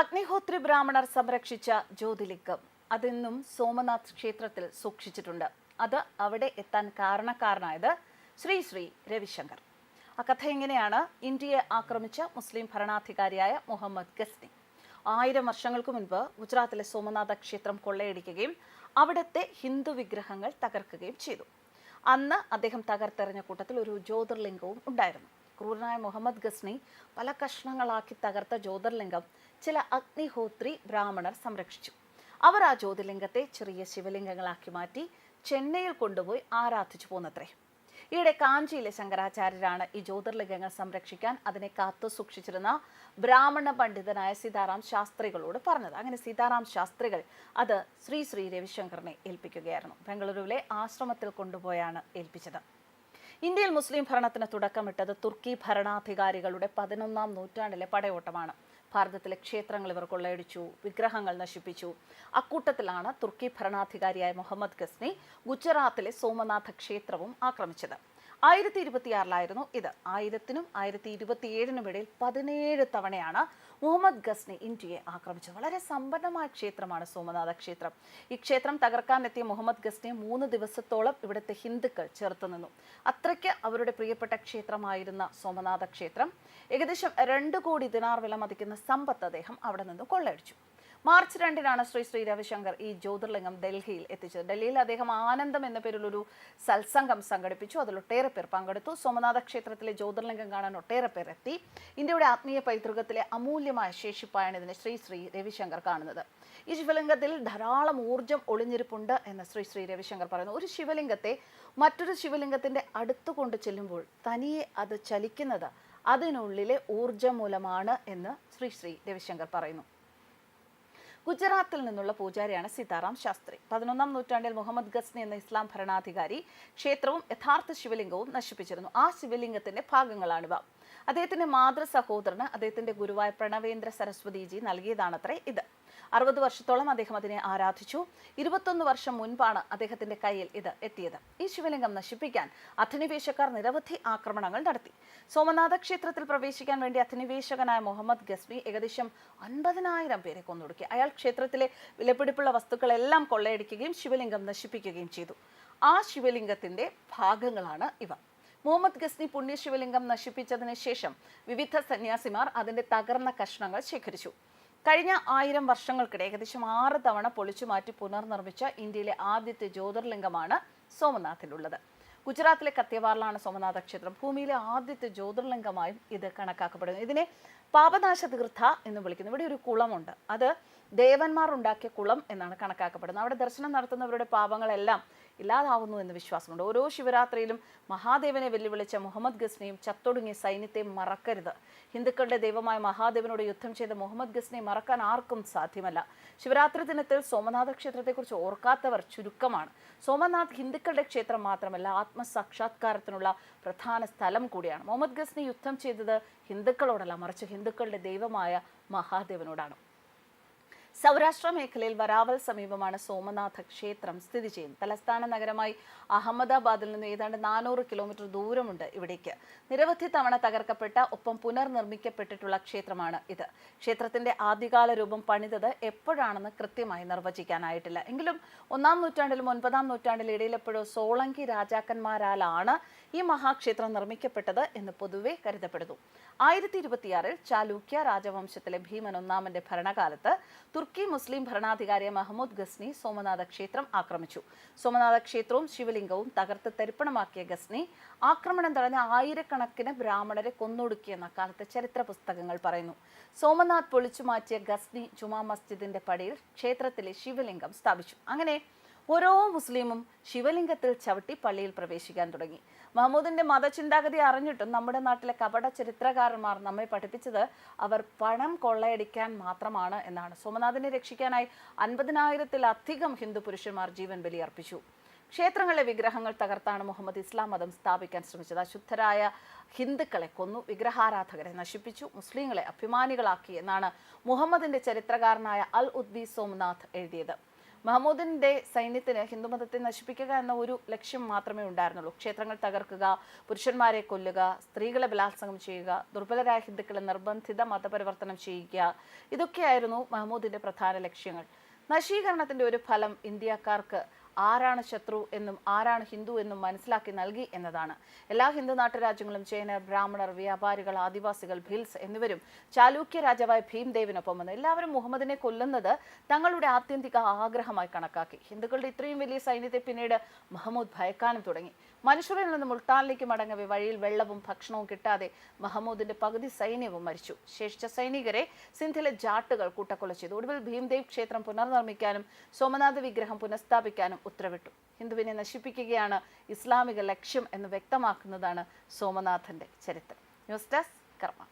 അഗ്നിഹോത്രി ബ്രാഹ്മണർ സംരക്ഷിച്ച ജ്യോതിലിംഗം അതിന്നും സോമനാഥ് ക്ഷേത്രത്തിൽ സൂക്ഷിച്ചിട്ടുണ്ട്. അത് അവിടെ എത്താൻ കാരണക്കാരനായത് ശ്രീ ശ്രീ രവിശങ്കർ. ആ കഥ എങ്ങനെയാണ് ഇന്ത്യയെ ആക്രമിച്ച മുസ്ലിം ഭരണാധികാരിയായ മുഹമ്മദ് ഗസ്നി? ആയിരം വർഷങ്ങൾക്ക് മുൻപ് ഗുജറാത്തിലെ സോമനാഥ ക്ഷേത്രം കൊള്ളയടിക്കുകയും അവിടുത്തെ ഹിന്ദു വിഗ്രഹങ്ങൾ തകർക്കുകയും ചെയ്തു. അന്ന് അദ്ദേഹം തകർത്തെറിഞ്ഞ കൂട്ടത്തിൽ ഒരു ജ്യോതിർലിംഗവും ഉണ്ടായിരുന്നു. ക്രൂരനായ മുഹമ്മദ് ഗസ്നി പല കഷ്ണങ്ങളാക്കി തകർത്ത ജ്യോതിർലിംഗം ചില അഗ്നിഹോത്രി ബ്രാഹ്മണർ സംരക്ഷിച്ചു. അവർ ആ ജ്യോതിർലിംഗത്തെ ചെറിയ ശിവലിംഗങ്ങളാക്കി മാറ്റി ചെന്നൈയിൽ കൊണ്ടുപോയി ആരാധിച്ചു പോന്നത്രേ. ഈയിടെ കാഞ്ചിയിലെ ശങ്കരാചാര്യരാണ് ഈ ജ്യോതിർലിംഗങ്ങൾ സംരക്ഷിക്കാൻ അതിനെ കാത്തു സൂക്ഷിച്ചിരുന്ന ബ്രാഹ്മണ പണ്ഡിതനായ സീതാറാം ശാസ്ത്രികളോട് പറഞ്ഞത്. അങ്ങനെ സീതാറാം ശാസ്ത്രികൾ അത് ശ്രീ ശ്രീ രവിശങ്കറിനെ ഏൽപ്പിക്കുകയായിരുന്നു. ബംഗളൂരുവിലെ ആശ്രമത്തിൽ കൊണ്ടുപോയാണ് ഏൽപ്പിച്ചത്. ഇന്ത്യയിൽ മുസ്ലിം ഭരണത്തിന് തുടക്കമിട്ടത് തുർക്കി ഭരണാധികാരികളുടെ പതിനൊന്നാം നൂറ്റാണ്ടിലെ പടയോട്ടമാണ്. ഭാരതത്തിലെ ക്ഷേത്രങ്ങൾ ഇവർ കൊള്ളയടിച്ചു വിഗ്രഹങ്ങൾ നശിപ്പിച്ചു. അക്കൂട്ടത്തിലാണ് തുർക്കി ഭരണാധികാരിയായ മുഹമ്മദ് ഗസ്നി ഗുജറാത്തിലെ സോമനാഥ ക്ഷേത്രവും ആക്രമിച്ചത്. ആയിരത്തി ഇരുപത്തിയാറിലായിരുന്നു ഇത്. ആയിരത്തിനും ആയിരത്തി ഇരുപത്തിയേഴിനും ഇടയിൽ പതിനേഴ് തവണയാണ് മുഹമ്മദ് ഗസ്നി ഇന്ത്യയെ ആക്രമിച്ചത്. വളരെ സമ്പന്നമായ ക്ഷേത്രമാണ് സോമനാഥ ക്ഷേത്രം. ഈ ക്ഷേത്രം തകർക്കാനെത്തിയ മുഹമ്മദ് ഗസ്നിയെ മൂന്ന് ദിവസത്തോളം ഇവിടുത്തെ ഹിന്ദുക്കൾ ചേർത്ത് നിന്നു. അത്രയ്ക്ക് അവരുടെ പ്രിയപ്പെട്ട ക്ഷേത്രമായിരുന്ന സോമനാഥ ക്ഷേത്രം ഏകദേശം രണ്ട് കോടി ദിനാർ വില മതിക്കുന്ന സമ്പത്ത് അദ്ദേഹം അവിടെ നിന്ന് കൊള്ളയടിച്ചു. മാർച്ച് രണ്ടിനാണ് ശ്രീ ശ്രീ രവിശങ്കർ ഈ ജ്യോതിർലിംഗം ഡൽഹിയിൽ എത്തിച്ചത്. ഡൽഹിയിൽ അദ്ദേഹം ആനന്ദം എന്ന പേരിൽ ഒരു സത്സംഗം സംഘടിപ്പിച്ചു. അതിൽ ഒട്ടേറെ പേർ പങ്കെടുത്തു. സോമനാഥ ക്ഷേത്രത്തിലെ ജ്യോതിർലിംഗം കാണാൻ ഒട്ടേറെ പേർ എത്തി. ഇന്ത്യയുടെ ആത്മീയ പൈതൃകത്തിലെ അമൂല്യമായ ശേഷിപ്പായാണ് ഇതിനെ ശ്രീ ശ്രീ രവിശങ്കർ കാണുന്നത്. ഈ ശിവലിംഗത്തിൽ ധാരാളം ഊർജം ഒളിഞ്ഞിരിപ്പുണ്ട് എന്ന് ശ്രീ ശ്രീ രവിശങ്കർ പറയുന്നു. ഒരു ശിവലിംഗത്തെ മറ്റൊരു ശിവലിംഗത്തിന്റെ അടുത്ത് കൊണ്ട് ചെല്ലുമ്പോൾ തനിയെ അത് ചലിക്കുന്നത് അതിനുള്ളിലെ ഊർജം മൂലമാണ് എന്ന് ശ്രീ ശ്രീ രവിശങ്കർ പറയുന്നു. ഗുജറാത്തിൽ നിന്നുള്ള പൂജാരിയാണ് സീതാറാം ശാസ്ത്രി. പതിനൊന്നാം നൂറ്റാണ്ടിൽ മുഹമ്മദ് ഗസ്നി എന്ന ഇസ്ലാം ഭരണാധികാരി ക്ഷേത്രവും യഥാർത്ഥ ശിവലിംഗവും നശിപ്പിച്ചിരുന്നു. ആ ശിവലിംഗത്തിന്റെ ഭാഗങ്ങളാണിവ. അദ്ദേഹത്തിന്റെ മാതൃ സഹോദരന് അദ്ദേഹത്തിന്റെ ഗുരുവായ പ്രണവേന്ദ്ര സരസ്വതിജി നൽകിയതാണത്രേ ഇത്. അറുപത് വർഷത്തോളം അദ്ദേഹം അതിനെ ആരാധിച്ചു. ഇരുപത്തൊന്ന് വർഷം മുൻപാണ് അദ്ദേഹത്തിന്റെ കയ്യിൽ ഇത് എത്തിയത്. ഈ ശിവലിംഗം നശിപ്പിക്കാൻ അധിനിവേശക്കാർ നിരവധി ആക്രമണങ്ങൾ നടത്തി. സോമനാഥ ക്ഷേത്രത്തിൽ പ്രവേശിക്കാൻ വേണ്ടി അധിനിവേശകനായ മുഹമ്മദ് ഗസ്ബി ഏകദേശം അൻപതിനായിരം പേരെ കൊന്നൊടുക്കി. അയാൾ ക്ഷേത്രത്തിലെ വിലപിടിപ്പുള്ള വസ്തുക്കളെല്ലാം കൊള്ളയടിക്കുകയും ശിവലിംഗം നശിപ്പിക്കുകയും ചെയ്തു. ആ ശിവലിംഗത്തിന്റെ ഭാഗങ്ങളാണ് ഇവ. മുഹമ്മദ് ഗസ്നി പുണ്യ ശിവലിംഗം നശിപ്പിച്ചതിന് ശേഷം വിവിധ സന്യാസിമാർ അതിന്റെ തകർന്ന കഷ്ണങ്ങൾ ശേഖരിച്ചു. കഴിഞ്ഞ ആയിരം വർഷങ്ങൾക്കിടെ ഏകദേശം ആറ് തവണ പൊളിച്ചു മാറ്റി പുനർനിർമ്മിച്ച ഇന്ത്യയിലെ ആദ്യത്തെ ജ്യോതിർലിംഗമാണ് സോമനാഥിലുള്ളത് ഗുജറാത്തിലെ കത്തിയവാറിലാണ് സോമനാഥ ക്ഷേത്രം. ഭൂമിയിലെ ആദ്യത്തെ ജ്യോതിർലിംഗമായും ഇത് കണക്കാക്കപ്പെടുന്നു. ഇതിനെ പാപനാശ തീർത്ഥ എന്ന് വിളിക്കുന്നു. ഇവിടെ ഒരു കുളമുണ്ട്. അത് ദേവന്മാർ ഉണ്ടാക്കിയ കുളം എന്നാണ് കണക്കാക്കപ്പെടുന്നത്. അവിടെ ദർശനം നടത്തുന്നവരുടെ പാപങ്ങളെല്ലാം ഇല്ലാതാവുന്നു എന്ന് വിശ്വാസമുണ്ട്. ഓരോ ശിവരാത്രിയിലും മഹാദേവനെ വെല്ലുവിളിച്ച മുഹമ്മദ് ഗസ്നിയും ചത്തൊടുങ്ങിയ സൈന്യത്തെ മറക്കരുത്. ഹിന്ദുക്കളുടെ ദൈവമായ മഹാദേവനോട് യുദ്ധം ചെയ്ത മുഹമ്മദ് ഗസ്നെ മറക്കാൻ ആർക്കും സാധ്യമല്ല. ശിവരാത്രി ദിനത്തിൽ സോമനാഥ ക്ഷേത്രത്തെക്കുറിച്ച് ഓർക്കാത്തവർ ചുരുക്കമാണ്. സോമനാഥ് ഹിന്ദുക്കളുടെ ക്ഷേത്രം മാത്രമല്ല ആത്മസാക്ഷാത്കാരത്തിനുള്ള പ്രധാന സ്ഥലം കൂടിയാണ്. മുഹമ്മദ് ഗസ്നി യുദ്ധം ചെയ്തത് ഹിന്ദുക്കളോടല്ല മറിച്ച് ഹിന്ദുക്കളുടെ ദൈവമായ മഹാദേവനോടാണ്. സൗരാഷ്ട്ര മേഖലയിൽ വരാവൽ സമീപമാണ് സോമനാഥ ക്ഷേത്രം സ്ഥിതി ചെയ്യുന്നത്. തലസ്ഥാന നഗരമായി അഹമ്മദാബാദിൽ നിന്ന് ഏതാണ്ട് നാനൂറ് കിലോമീറ്റർ ദൂരമുണ്ട് ഇവിടേക്ക്. നിരവധി തവണ തകർക്കപ്പെട്ട ഒപ്പം പുനർനിർമ്മിക്കപ്പെട്ടിട്ടുള്ള ക്ഷേത്രമാണ് ഇത്. ക്ഷേത്രത്തിന്റെ ആദ്യകാല രൂപം പണിതത് എപ്പോഴാണെന്ന് കൃത്യമായി നിർവചിക്കാനായിട്ടില്ല. എങ്കിലും ഒന്നാം നൂറ്റാണ്ടിലും ഒൻപതാം നൂറ്റാണ്ടിലും ഇടയിലെപ്പോഴോ സോളങ്കി രാജാക്കന്മാരാലാണ് ഈ മഹാക്ഷേത്രം നിർമ്മിക്കപ്പെട്ടത് എന്ന് പൊതുവെ കരുതപ്പെടുന്നു. ആയിരത്തി ഇരുപത്തിയാറിൽ ചാലൂക്യ രാജവംശത്തിലെ ഭീമൻ ഒന്നാമന്റെ ഭരണകാലത്ത് തുർക്കി മുസ്ലിം ഭരണാധികാരി മഹമ്മൂദ് ഗസ്നി സോമനാഥ ക്ഷേത്രം ആക്രമിച്ചു. സോമനാഥ ക്ഷേത്രവും ശിവലിംഗവും തകർത്ത് തരിപ്പണമാക്കിയ ഗസ്നി ആക്രമണം തടഞ്ഞ ആയിരക്കണക്കിന് ബ്രാഹ്മണരെ കൊന്നൊടുക്കിയെന്ന കാലത്തെ ചരിത്ര പുസ്തകങ്ങൾ പറയുന്നു. സോമനാഥ് പൊളിച്ചു മാറ്റിയ ഗസ്നി ജുമാ മസ്ജിദിന്റെ പടിയിൽ ക്ഷേത്രത്തിലെ ശിവലിംഗം സ്ഥാപിച്ചു. അങ്ങനെ ഓരോ മുസ്ലിമും ശിവലിംഗത്തിൽ ചവിട്ടി പള്ളിയിൽ പ്രവേശിക്കാൻ തുടങ്ങി. മഹമ്മൂദിന്റെ മതചിന്താഗതി അറിഞ്ഞിട്ടും നമ്മുടെ നാട്ടിലെ കപട ചരിത്രകാരന്മാർ നമ്മെ പഠിപ്പിച്ചത് അവർ പണം കൊള്ളയടിക്കാൻ മാത്രമാണ് എന്നാണ്. സോമനാഥിനെ രക്ഷിക്കാനായി അൻപതിനായിരത്തിലധികം ഹിന്ദു പുരുഷന്മാർ ജീവൻ ബലിയർപ്പിച്ചു. ക്ഷേത്രങ്ങളിലെ വിഗ്രഹങ്ങൾ തകർത്താണ് മുഹമ്മദ് ഇസ്ലാം മതം സ്ഥാപിക്കാൻ ശ്രമിച്ചത്. അശുദ്ധരായ ഹിന്ദുക്കളെ കൊന്നു വിഗ്രഹാരാധകരെ നശിപ്പിച്ചു മുസ്ലിങ്ങളെ അഭിമാനികളാക്കി എന്നാണ് മുഹമ്മദിന്റെ ചരിത്രകാരനായ അൽ ഉദ്ബി സോമനാഥ് എഴുതിയത്. മഹമ്മൂദിന്റെ സൈന്യത്തിന് ഹിന്ദുമതത്തെ നശിപ്പിക്കുക എന്ന ഒരു ലക്ഷ്യം മാത്രമേ ഉണ്ടായിരുന്നുള്ളൂ. ക്ഷേത്രങ്ങൾ തകർക്കുക പുരുഷന്മാരെ കൊല്ലുക സ്ത്രീകളെ ബലാത്സംഗം ചെയ്യുക ദുർബലരായ ഹിന്ദുക്കളെ നിർബന്ധിത മതപരിവർത്തനം ചെയ്യുക ഇതൊക്കെയായിരുന്നു മഹമ്മൂദിന്റെ പ്രധാന ലക്ഷ്യങ്ങൾ. നശീകരണത്തിന്റെ ഒരു ഫലം ഇന്ത്യക്കാർക്ക് ആരാണ് ശത്രു എന്നും ആരാണ് ഹിന്ദു എന്നും മനസ്സിലാക്കി നൽകി എന്നതാണ്. എല്ലാ ഹിന്ദു നാട്ടുരാജ്യങ്ങളും ജൈനർ ബ്രാഹ്മണർ വ്യാപാരികൾ ആദിവാസികൾ ഭിൽസ് എന്നിവരും ചാലൂക്യ രാജാവായ ഭീംദേവിനൊപ്പം വന്നു എല്ലാവരും മുഹമ്മദിനെ കൊല്ലുന്നത് തങ്ങളുടെ ആത്യന്തിക ആഗ്രഹമായി കണക്കാക്കി. ഹിന്ദുക്കളുടെ ഇത്രയും വലിയ സൈന്യത്തെ പിന്നീട് മഹമ്മൂദ് ഭയക്കാനും തുടങ്ങി. മനുഷ്യരിൽ നിന്ന് മുൾട്ടാനിലേക്ക് മടങ്ങവേ വഴിയിൽ വെള്ളവും ഭക്ഷണവും കിട്ടാതെ മഹമ്മൂദിന്റെ പകുതി സൈന്യവും മരിച്ചു. ശേഷിച്ച സൈനികരെ സിന്ധിലെ ജാട്ടുകൾ കൂട്ടക്കൊല ചെയ്തു. ഒടുവിൽ ഭീംദേവ് ക്ഷേത്രം പുനർനിർമ്മിക്കാനും സോമനാഥ വിഗ്രഹം പുനഃസ്ഥാപിക്കാനും ഉത്തരവിട്ടു. ഹിന്ദുവിനെ നശിപ്പിക്കുകയാണ് ഇസ്ലാമിക ലക്ഷ്യം എന്ന് വ്യക്തമാക്കുന്നതാണ് സോമനാഥന്റെ ചരിത്രം. ന്യൂസ് ഡെസ്ക് കർമ്മ.